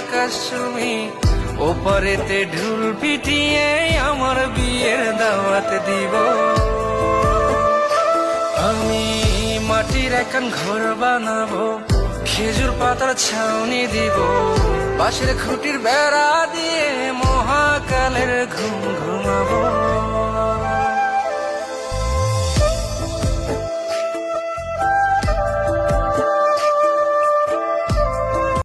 আকাশ তুমি ওপরেতে ঢুল পিটিয়ে আমার বিয়ের দাওয়াত দিব। আমি মাটির এখন ঘর বানাবো, খেজুর পাতার ছাউনি দিব। পাশের খুঁটির বেড়া দিয়ে মহাকালের ঘুম ঘুমাবো।